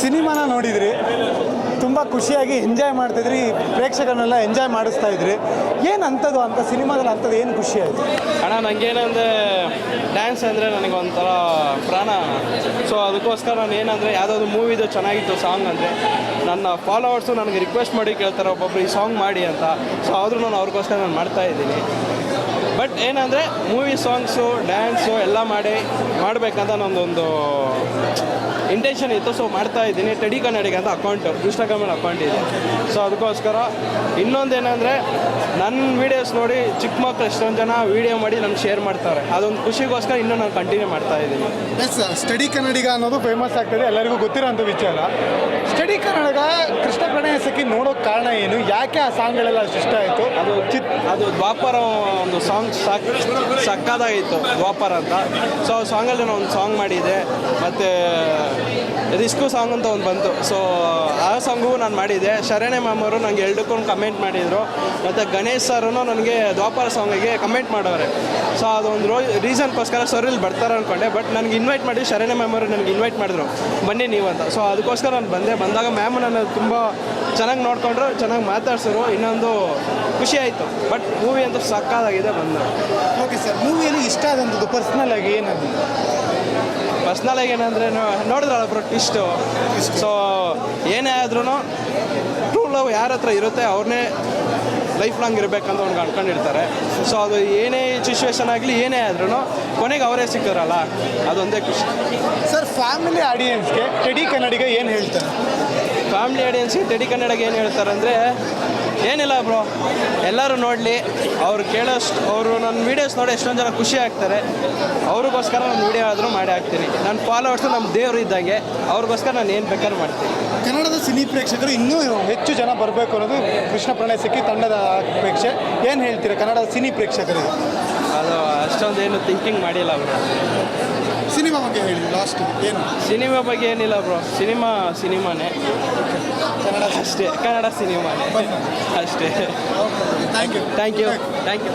ಸಿನಿಮಾನ ನೋಡಿದ್ರಿ, ತುಂಬ ಖುಷಿಯಾಗಿ ಎಂಜಾಯ್ ಮಾಡ್ತಿದ್ರಿ, ಪ್ರೇಕ್ಷಕರನ್ನೆಲ್ಲ ಎಂಜಾಯ್ ಮಾಡಿಸ್ತಾ ಇದ್ರಿ. ಏನು ಅಂಥದ್ದು ಅಂತ, ಸಿನಿಮಾದಲ್ಲಿ ಅಂಥದ್ದು ಏನು ಖುಷಿ ಆಯಿತು? ಅಣ್ಣ ನನಗೇನಂದರೆ ಡ್ಯಾನ್ಸ್ ಅಂದರೆ ನನಗೆ ಒಂಥರ ಪ್ರಾಣ. ಸೊ ಅದಕ್ಕೋಸ್ಕರ ನಾನು ಏನಂದರೆ, ಯಾವುದಾದ್ರು ಮೂವಿದು ಚೆನ್ನಾಗಿತ್ತು ಸಾಂಗ್ ಅಂದರೆ, ನನ್ನ ಫಾಲೋವರ್ಸು ನನಗೆ ರಿಕ್ವೆಸ್ಟ್ ಮಾಡಿ ಕೇಳ್ತಾರೆ, ಒಬ್ಬೊಬ್ರು ಈ ಸಾಂಗ್ ಮಾಡಿ ಅಂತ. ಸೊ ಆದರೂ ನಾನು ಅವ್ರಿಗೋಸ್ಕರ ನಾನು ಮಾಡ್ತಾ ಇದ್ದೀನಿ. ಬಟ್ ಏನಂದರೆ ಮೂವಿ ಸಾಂಗ್ಸು ಡ್ಯಾನ್ಸು ಎಲ್ಲ ಮಾಡಿ, ಮಾಡಬೇಕಂತ ನನ್ನದೊಂದು ಇಂಟೆನ್ಷನ್ ಇತ್ತು ಸೊ ಮಾಡ್ತಾ ಇದ್ದೀನಿ. ಟೆಡಿ ಕನ್ನಡಿಗೆ ಅಂತ ಅಕೌಂಟು ಇನ್ಸ್ಟಾಗ್ರಾಮಲ್ಲಿ ಅಕೌಂಟ್ ಇದೆ. ಸೊ ಅದಕ್ಕೋಸ್ಕರ ಇನ್ನೊಂದು ಏನಂದರೆ ನನ್ನ ವೀಡಿಯೋಸ್ ನೋಡಿ ಚಿಕ್ಕ ಮಕ್ಕಳು ಎಷ್ಟೊಂದು ಜನ ವೀಡಿಯೋ ಮಾಡಿ ನಮ್ಗೆ ಶೇರ್ ಮಾಡ್ತಾರೆ. ಅದೊಂದು ಖುಷಿಗೋಸ್ಕರ ಇನ್ನೂ ನಾನು ಕಂಟಿನ್ಯೂ ಮಾಡ್ತಾ ಇದ್ದೀನಿ. ಎಸ್ ಸ್ಟಡಿ ಕನ್ನಡಿಗ ಅನ್ನೋದು ಫೇಮಸ್ ಆಗ್ತದೆ ಎಲ್ಲರಿಗೂ ಗೊತ್ತಿರೋಂಥ ವಿಚಾರ. ಸ್ಟಡಿ ಕನ್ನಡಗ ಕೃಷ್ಣ ಪ್ರಣಯ ಸಖಿ ನೋಡೋಕೆ ಕಾರಣ ಏನು? ಯಾಕೆ ಆ ಸಾಂಗ್ಗಳೆಲ್ಲ ಇಷ್ಟ ಆಯಿತು? ಅದು ಚಿತ್, ಅದು ದ್ವಾಪರ ಒಂದು ಸಾಂಗ್ ಸಾಕ್ ಸಕ್ಕದಾಗಿತ್ತು ದ್ವಾಪರ ಅಂತ. ಸೊ ಆ ಸಾಂಗಲ್ಲಿ ನಾನು ಒಂದು ಸಾಂಗ್ ಮಾಡಿದ್ದೆ. ಮತ್ತು, ರಿಸ್ಕು ಸಾಂಗ್ ಅಂತ ಒಂದು ಬಂತು. ಸೊ ಆ ಸಾಂಗು ನಾನು ಮಾಡಿದ್ದೆ. ಶರಣೆ ಮ್ಯಾಮ್ ಅವರು ನನಗೆ ಎರಡಕ್ಕೊಂದು ಕಮೆಂಟ್ ಮಾಡಿದರು. ಮತ್ತು ಗಣೇಶ್ ಸರೂ ನನಗೆ ದ್ವಾಪರ ಸಾಂಗಿಗೆ ಕಮೆಂಟ್ ಮಾಡೋರೆ. ಸೊ ಅದೊಂದು ರೋ ರೀಸನ್ಗೋಸ್ಕರ ಸರ್ ಇಲ್ಲಿ ಬರ್ತಾರೆ ಅಂದ್ಕೊಂಡೆ ಬಟ್ ನನಗೆ ಇನ್ವೈಟ್ ಮಾಡಿ ಶರಣೆ ಮ್ಯಾಮ್ ಅವರು ನನಗೆ ಇನ್ವೈಟ್ ಮಾಡಿದ್ರು. ಬನ್ನಿ ನೀವು ಅಂತ. ಸೊ ಅದಕ್ಕೋಸ್ಕರ ನಾನು ಬಂದೆ. ಬಂದಾಗ ಮ್ಯಾಮ್ ನನ್ನ ತುಂಬ ಚೆನ್ನಾಗಿ ನೋಡಿಕೊಂಡ್ರು, ಚೆನ್ನಾಗಿ ಮಾತಾಡ್ಸಿದ್ರು ಇನ್ನೊಂದು ಖುಷಿ ಆಯಿತು. ಬಟ್ ಮೂವಿ ಅಂತ ಸಕ್ಕಾದಾಗಿದೆ ಬಂದು. ಓಕೆ ಸರ್ ಮೂವಿಯಲ್ಲಿ ಇಷ್ಟ ಆದಂಥದ್ದು ಪರ್ಸ್ನಲ್ ಆಗಿ ಏನದು? ಪರ್ಸ್ನಲಾಗಿ ಏನಂದರೆ ನೋಡಿದ್ರಲ್ಲ ಬ್ರೋ ಟ್ವಿಸ್ಟು ಸೊ ಏನೇ ಆದ್ರೂ ಟ್ರೂ ಲವ್ ಯಾರ ಹತ್ರ ಇರುತ್ತೆ ಅವ್ರನ್ನೇ ಲೈಫ್ ಲಾಂಗ್ ಇರಬೇಕಂತ ಅವ್ನಿಗೆ ಅನ್ಕೊಂಡಿರ್ತಾರೆ. ಸೊ ಅದು ಏನೇ ಸಿಚುವೇಶನ್ ಆಗಲಿ ಏನೇ ಆದ್ರೂ ಕೊನೆಗೆ ಅವರೇ ಸಿಕ್ಕಿರಲ್ಲ ಅದೊಂದೇ ಖುಷಿ. ಸರ್ ಫ್ಯಾಮಿಲಿ ಆಡಿಯನ್ಸ್ಗೆ ಟೆಡಿ ಕನ್ನಡಿಗ ಏನು ಹೇಳ್ತಾರೆ? ಫ್ಯಾಮಿಲಿ ಆಡಿಯನ್ಸಿಗೆ ತೆಡಿ ಕನ್ನಡಗೆ ಏನು ಹೇಳ್ತಾರೆ ಅಂದರೆ ಏನಿಲ್ಲ ಬ್ರೋ ಎಲ್ಲರೂ ನೋಡಲಿ, ಅವ್ರು ಕೇಳೋಷ್ಟು, ಅವರು ನನ್ನ ವೀಡಿಯೋಸ್ ನೋಡಿ ಎಷ್ಟೊಂದು ಜನ ಖುಷಿ ಆಗ್ತಾರೆ. ಅವ್ರಿಗೋಸ್ಕರ ನಾನು ವೀಡಿಯೋ ಆದರೂ ಮಾಡಿ ಹಾಕ್ತೀನಿ. ನನ್ನ ಫಾಲೋವರ್ಸು ನಮ್ಮ ದೇವರು ಇದ್ದಂಗೆ, ಅವ್ರಿಗೋಸ್ಕರ ನಾನು ಏನು ಬೇಕಾದ್ರೂ ಮಾಡ್ತೀನಿ. ಕನ್ನಡದ ಸಿನಿ ಪ್ರೇಕ್ಷಕರು ಇನ್ನೂ ಹೆಚ್ಚು ಜನ ಬರಬೇಕು ಅನ್ನೋದು ಕೃಷ್ಣ ಪ್ರಣಯ ಸಿಕ್ಕಿ ತಂಡದ ಅಪೇಕ್ಷೆ. ಏನು ಹೇಳ್ತೀರಾ ಕನ್ನಡದ ಸಿನಿ ಪ್ರೇಕ್ಷಕರಿಗೆ? ಅದು ಅಷ್ಟೊಂದು ಏನು ಥಿಂಕಿಂಗ್ ಮಾಡಿಲ್ಲ ಬ್ರೋ ಸಿನಿಮಾ ಬಗ್ಗೆ ಹೇಳಿ ಲಾಸ್ಟ್ ಏನು? ಸಿನಿಮಾ ಬಗ್ಗೆ ಏನಿಲ್ಲ ಬ್ರೋ ಸಿನಿಮಾ ಸಿನಿಮಾನೇ. ಕನ್ನಡ ಅಷ್ಟೇ ಕನ್ನಡ ಸಿನಿಮಾನೇ. ಅಷ್ಟೇ. Thank you thank you thank you